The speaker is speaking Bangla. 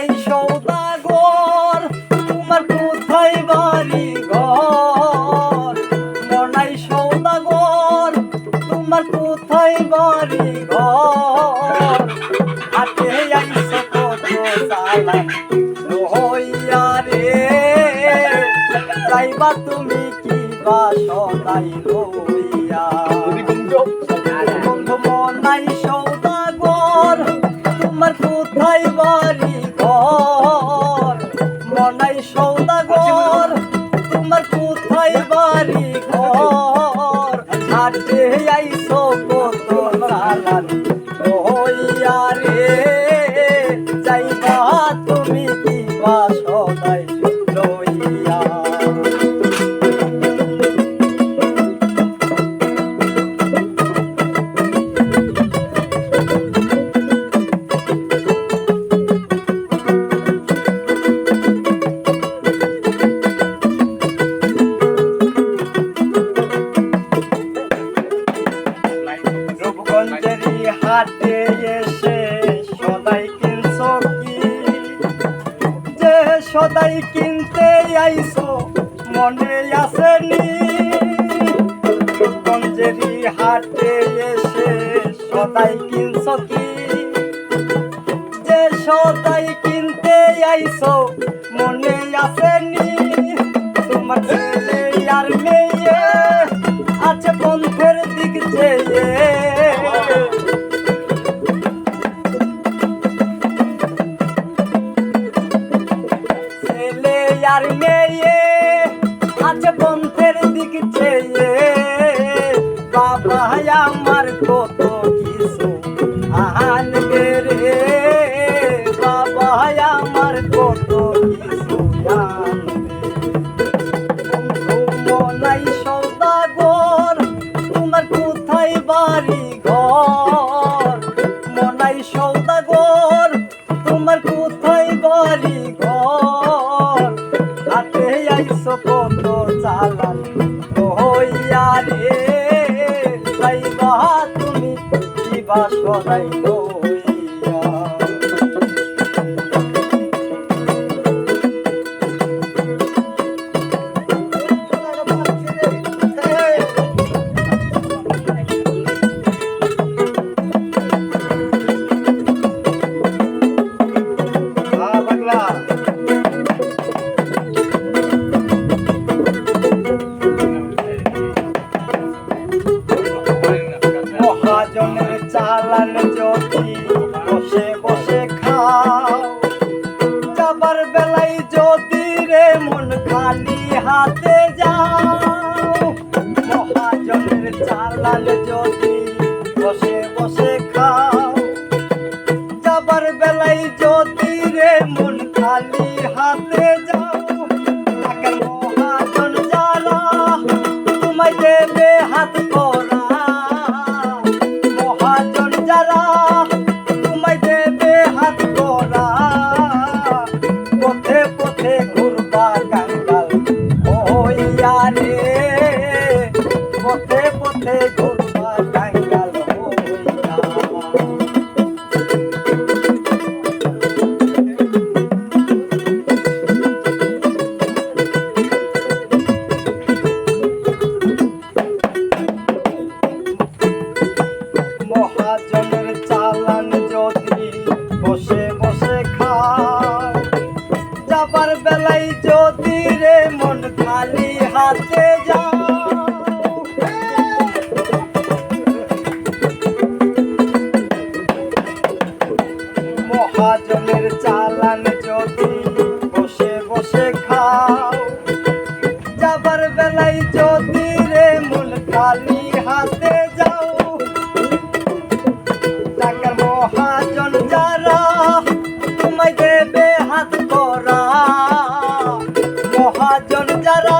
মনাই সৌদাগর, তোমার কোথায় বাড়ি ঘর? মনাই সৌদাগর, তোমার কোথায় বাড়ি ঘর? হাতে আইসো কত চালান হইয়া রে। যাইবা তুমি কি বা সদাই লইয়া হইয়া রে। সদাই কিনতে আইছো মনে আসেনি গঞ্জেরি হাটে এসে সদাই কিনছ কি? যে সদাই কিনতে আইছো আর মেয়ে আছে পন্থের দিক চেয়ে। বাবা, আমার কত কিছু আনবে রে। বাবা, আমার কত কিছু মনাই সৌদাগর, তোমার কোথায় বাড়ি ঘর? কিবা সদাই লইয়া চালান যদি বসে বসে খাও। যাবার বেলায় যদি রে মন খালি হাতে যাও। মহাজনের চালান যদি বসে বসে খাও। যাবার বেলায় যদি রে মন খালি হাতে পথে পথে ঘুরবা মহাজনের চালান যদি বসে বসে খাও। যাবার বেলায় যদি রে মন খালি হাতে যাও। টাকার মহাজন যারা তোমায় দেবে হাত করা মহাজন যারা